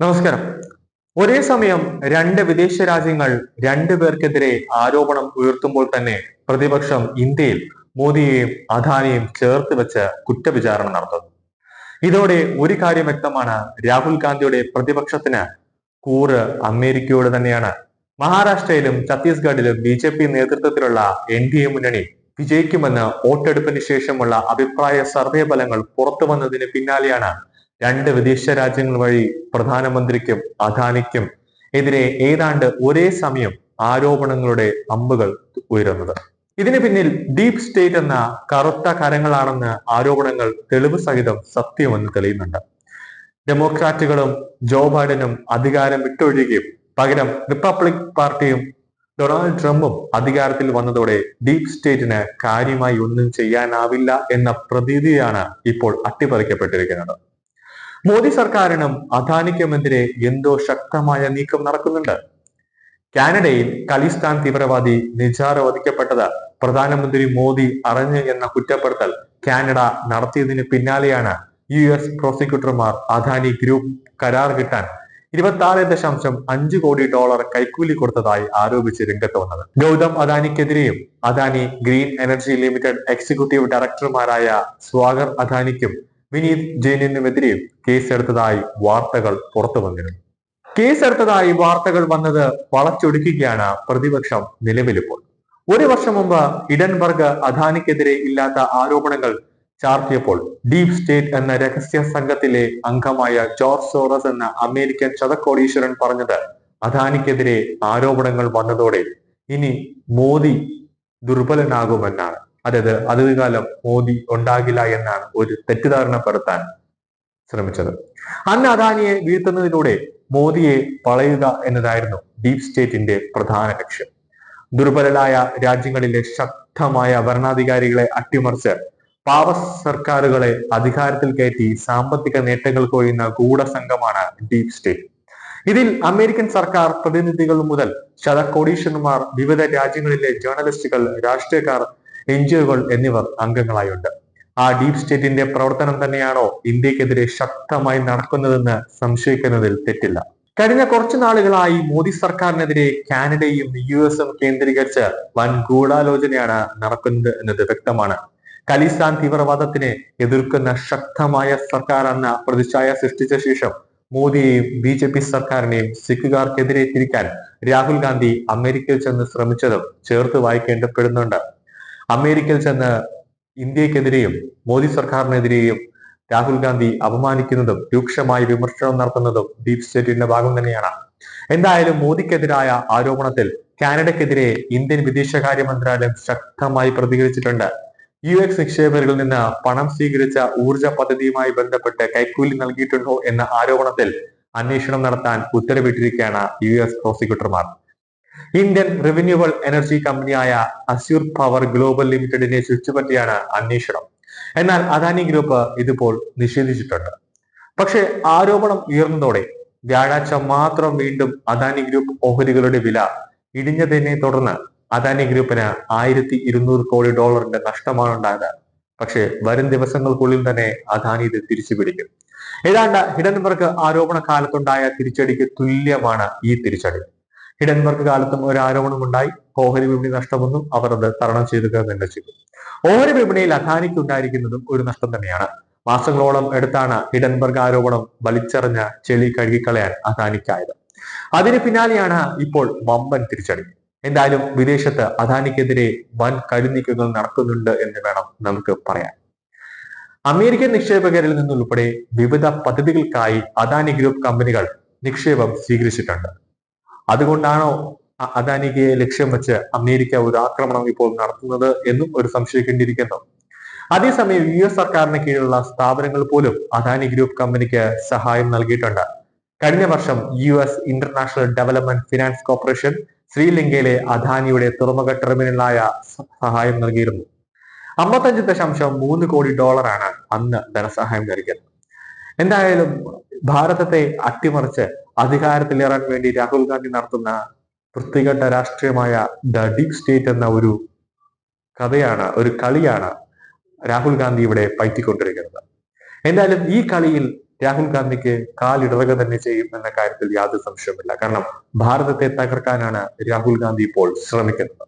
നമസ്കാരം. ഒരേ സമയം രണ്ട് വിദേശ രാജ്യങ്ങൾ രണ്ടു പേർക്കെതിരെ ആരോപണം ഉയർത്തുമ്പോൾ തന്നെ പ്രതിപക്ഷം ഇന്ത്യയിൽ മോദിയെയും അദാനിയെയും ചേർത്ത് വെച്ച് കുറ്റവിചാരണ നടത്തുന്നു. ഇതോടെ ഒരു കാര്യം വ്യക്തമാണ്. രാഹുൽ ഗാന്ധിയുടെ പ്രതിപക്ഷത്തിന് കൂറ് അമേരിക്കയോട് തന്നെയാണ്. മഹാരാഷ്ട്രയിലും ഛത്തീസ്ഗഡിലും ബി ജെ പി നേതൃത്വത്തിലുള്ള എൻ ഡി എ മുന്നണി വിജയിക്കുമെന്ന് വോട്ടെടുപ്പിന് ശേഷമുള്ള അഭിപ്രായ സർവേ ഫലങ്ങൾ പുറത്തു വന്നതിന് പിന്നാലെയാണ് രണ്ട് വിദേശ രാജ്യങ്ങൾ വഴി പ്രധാനമന്ത്രിക്കും അദാനിക്കും എതിരെ ഏതാണ്ട് ഒരേ സമയം ആരോപണങ്ങളുടെ അമ്പുകൾ ഉയരുന്നത്. ഇതിന് പിന്നിൽ ഡീപ് സ്റ്റേറ്റ് എന്ന കറുത്ത കരങ്ങളാണെന്ന് ആരോപണങ്ങൾ തെളിവ് സഹിതം സത്യമെന്ന് തെളിയുന്നുണ്ട്. ഡെമോക്രാറ്റുകളും ജോ ബൈഡനും അധികാരം വിട്ടൊഴിയുകയും പകരം റിപ്പബ്ലിക് പാർട്ടിയും ഡൊണാൾഡ് ട്രംപും അധികാരത്തിൽ വന്നതോടെ ഡീപ് സ്റ്റേറ്റിന് കാര്യമായി ഒന്നും ചെയ്യാനാവില്ല എന്ന പ്രതീതിയാണ് ഇപ്പോൾ അട്ടിപ്പറിക്കപ്പെട്ടിരിക്കുന്നത് മോദി സർക്കാരിനും അദാനിക്കുമെതിരെ എന്തോ ശക്തമായ നീക്കം നടക്കുന്നുണ്ട്. കാനഡയിൽ കലിസ്ഥാൻ തീവ്രവാദി നിജാർ വധിക്കപ്പെട്ടത് പ്രധാനമന്ത്രി മോദി അറിഞ്ഞ് എന്ന കുറ്റപ്പെടുത്തൽ കാനഡ നടത്തിയതിന് പിന്നാലെയാണ് യു എസ് പ്രോസിക്യൂട്ടർമാർ അദാനി ഗ്രൂപ്പ് കരാർ കിട്ടാൻ ഇരുപത്തി ആറ് ദശാംശം അഞ്ച് കോടി ഡോളർ കൈക്കൂലി കൊടുത്തതായി ആരോപിച്ച് രംഗത്ത് വന്നത്. Gautam അദാനിക്കെതിരെയും Adani green energy limited executive ഡയറക്ടർമാരായ സ്വാഗർ അദാനിക്കും വിനീത് ജെയിനിനുമെതിരെയും കേസെടുത്തതായി വാർത്തകൾ പുറത്തു വന്നിരുന്നു. കേസെടുത്തതായി വാർത്തകൾ വന്നത് വളച്ചൊടുക്കുകയാണ് പ്രതിപക്ഷം നിലവിലിപ്പോൾ. ഒരു വർഷം മുമ്പ് ഇഡൻബർഗ് അദാനിക്കെതിരെ ഇല്ലാത്ത ആരോപണങ്ങൾ ചാർത്തിയപ്പോൾ ഡീപ് സ്റ്റേറ്റ് എന്ന രഹസ്യ സംഘത്തിലെ അംഗമായ ജോർജ് സോറസ് എന്ന അമേരിക്കൻ ശതകോടീശ്വരൻ പറഞ്ഞത് അദാനിക്കെതിരെ ആരോപണങ്ങൾ വന്നതോടെ ഇനി മോദി ദുർബലനാകുമെന്നാണ്. അതായത് അധികകാലം മോദി ഉണ്ടാകില്ല എന്നാണ് ഒരു തെറ്റിദ്ധാരണ പെടുത്താൻ ശ്രമിച്ചത്. അന്ന് അദാനിയെ വീഴ്ത്തുന്നതിലൂടെ മോദിയെ പളയുക എന്നതായിരുന്നു ഡീപ് സ്റ്റേറ്റിന്റെ പ്രധാന ലക്ഷ്യം. ദുർബലരായ രാജ്യങ്ങളിലെ ശക്തമായ ഭരണാധികാരികളെ അട്ടിമറിച്ച് പാവ സർക്കാരുകളെ അധികാരത്തിൽ കയറ്റി സാമ്പത്തിക നേട്ടങ്ങൾ കൊയ്യുന്ന ഗൂഢസംഘമാണ് ഡീപ് സ്റ്റേറ്റ്. ഇതിൽ അമേരിക്കൻ സർക്കാർ പ്രതിനിധികൾ മുതൽ ശതകോടീശ്വരന്മാർ വിവിധ രാജ്യങ്ങളിലെ ജേർണലിസ്റ്റുകൾ രാഷ്ട്രീയക്കാർ എൻ ജി ഒകൾ എന്നിവർ അംഗങ്ങളായുണ്ട്. ആ ഡീപ് സ്റ്റേറ്റിന്റെ പ്രവർത്തനം തന്നെയാണോ ഇന്ത്യക്കെതിരെ ശക്തമായി നടക്കുന്നതെന്ന് സംശയിക്കുന്നതിൽ തെറ്റില്ല. കഴിഞ്ഞ കുറച്ചു നാളുകളായി മോദി സർക്കാരിനെതിരെ കാനഡയും യു എസും കേന്ദ്രീകരിച്ച് വൻ ഗൂഢാലോചനയാണ് നടക്കുന്നത് എന്നത് വ്യക്തമാണ്. ഖലിസ്ഥാൻ തീവ്രവാദത്തിനെ എതിർക്കുന്ന ശക്തമായ സർക്കാർ എന്ന പ്രതിച്ഛായ സൃഷ്ടിച്ച ശേഷം മോദിയെയും ബി ജെ പി സർക്കാരിനെയും സിഖുകാർക്കെതിരെ തിരിക്കാൻ രാഹുൽ ഗാന്ധി അമേരിക്കയിൽ ചെന്ന് ശ്രമിച്ചതും ചേർത്ത് വായിക്കേണ്ടപ്പെടുന്നുണ്ട്. അമേരിക്കയിൽ ചെന്ന് ഇന്ത്യക്കെതിരെയും മോദി സർക്കാരിനെതിരെയും രാഹുൽ ഗാന്ധി അപമാനിക്കുന്നതും രൂക്ഷമായി വിമർശനം നടത്തുന്നതും ഡീപ് സ്റ്റേറ്റിന്റെ ഭാഗം തന്നെയാണ്. എന്തായാലും മോദിക്കെതിരായ ആരോപണത്തിൽ കാനഡയ്ക്കെതിരെ ഇന്ത്യൻ വിദേശകാര്യ മന്ത്രാലയം ശക്തമായി പ്രതികരിച്ചിട്ടുണ്ട്. യു എക്സ് നിക്ഷേപകരിൽ നിന്ന് പണം സ്വീകരിച്ച ഊർജ പദ്ധതിയുമായി ബന്ധപ്പെട്ട് കൈക്കൂലി നൽകിയിട്ടുണ്ടോ എന്ന ആരോപണത്തിൽ അന്വേഷണം നടത്താൻ ഉത്തരവിട്ടിരിക്കുകയാണ് യു എസ് പ്രോസിക്യൂട്ടർമാർ. ഇന്ത്യൻ റിവന്യൂവൽ എനർജി കമ്പനിയായ അസ്യൂർ പവർ ഗ്ലോബൽ ലിമിറ്റഡിനെ ചുറ്റുപറ്റിയാണ് അന്വേഷണം. എന്നാൽ അദാനി ഗ്രൂപ്പ് ഇതിപ്പോൾ നിഷേധിച്ചിട്ടുണ്ട്. പക്ഷേ ആരോപണം ഉയർന്നതോടെ വ്യാഴാഴ്ച മാത്രം വീണ്ടും അദാനി ഗ്രൂപ്പ് ഓഹരികളുടെ വില ഇടിഞ്ഞതിനെ തുടർന്ന് അദാനി ഗ്രൂപ്പിന് ആയിരത്തി ഇരുന്നൂറ് കോടി ഡോളറിന്റെ നഷ്ടമാണ് ഉണ്ടായത് പക്ഷേ വരും ദിവസങ്ങൾക്കുള്ളിൽ തന്നെ അദാനി ഇത് തിരിച്ചു പിടിക്കും ഏതാണ്ട് ഹിഡൻബർഗ് ആരോപണ കാലത്തുണ്ടായ തിരിച്ചടിക്ക് തുല്യമാണ് ഈ തിരിച്ചടി. ഹിഡൻബർഗ് കാലത്തും ഒരു ആരോപണം ഉണ്ടായി. ഓഹരി വിപണി നഷ്ടമൊന്നും അവർ അത് തരണം ചെയ്തുക തന്നെ ചെയ്തു. ഓഹരി വിപണിയിൽ അദാനിക്ക് ഉണ്ടായിരിക്കുന്നതും ഒരു നഷ്ടം തന്നെയാണ്. മാസങ്ങളോളം എടുത്താണ് ഹിഡൻബർഗ് ആരോപണം വലിച്ചെറിഞ്ഞ ചെളി കഴുകിക്കളയാൻ അദാനിക്കായത്. അതിന് പിന്നാലെയാണ് ഇപ്പോൾ വമ്പൻ തിരിച്ചടി. എന്തായാലും വിദേശത്ത് അദാനിക്കെതിരെ വൻ കരുനീക്കങ്ങൾ നടക്കുന്നുണ്ട് എന്ന് വേണം നമുക്ക് പറയാൻ. അമേരിക്കൻ നിക്ഷേപകരിൽ നിന്നുൾപ്പെടെ വിവിധ പദ്ധതികൾക്കായി അദാനി ഗ്രൂപ്പ് കമ്പനികൾ നിക്ഷേപം സ്വീകരിച്ചിട്ടുണ്ട്. അതുകൊണ്ടാണോ അദാനിക്ക് ലക്ഷ്യം വെച്ച് അമേരിക്ക ഒരു ആക്രമണം ഇപ്പോൾ നടത്തുന്നത് എന്നും ഒരു സംശയിക്കേണ്ടിയിരിക്കുന്നു അതേസമയം യു എസ് സർക്കാരിന് കീഴിലുള്ള സ്ഥാപനങ്ങൾ പോലും അദാനി ഗ്രൂപ്പ് കമ്പനിക്ക് സഹായം നൽകിയിട്ടുണ്ട്. കഴിഞ്ഞ വർഷം U S international development finance corporation ശ്രീലങ്കയിലെ അദാനിയുടെ തുറമുഖ ടെർമിനലായ സഹായം നൽകിയിരുന്നു. അമ്പത്തഞ്ച് ദശാംശം മൂന്ന് കോടി ഡോളറാണ് അന്ന് ധനസഹായം നൽകിയത്. എന്തായാലും ഭാരതത്തെ അട്ടിമറിച്ച് അധികാരത്തിലേറാൻ വേണ്ടി രാഹുൽ ഗാന്ധി നടത്തുന്ന വൃത്തികെട്ട രാഷ്ട്രീയമായ ദ ഡീപ് സ്റ്റേറ്റ് എന്ന ഒരു കഥയാണ് ഒരു കളിയാണ് രാഹുൽ ഗാന്ധി ഇവിടെ പയറ്റിക്കൊണ്ടിരിക്കുന്നത്. എന്തായാലും ഈ കളിയിൽ രാഹുൽ ഗാന്ധിക്ക് കാലിടറുക തന്നെ ചെയ്യും എന്ന കാര്യത്തിൽ യാതൊരു സംശയവുമില്ല. കാരണം ഭാരതത്തെ തകർക്കാനാണ് രാഹുൽ ഗാന്ധി ഇപ്പോൾ ശ്രമിക്കുന്നത്.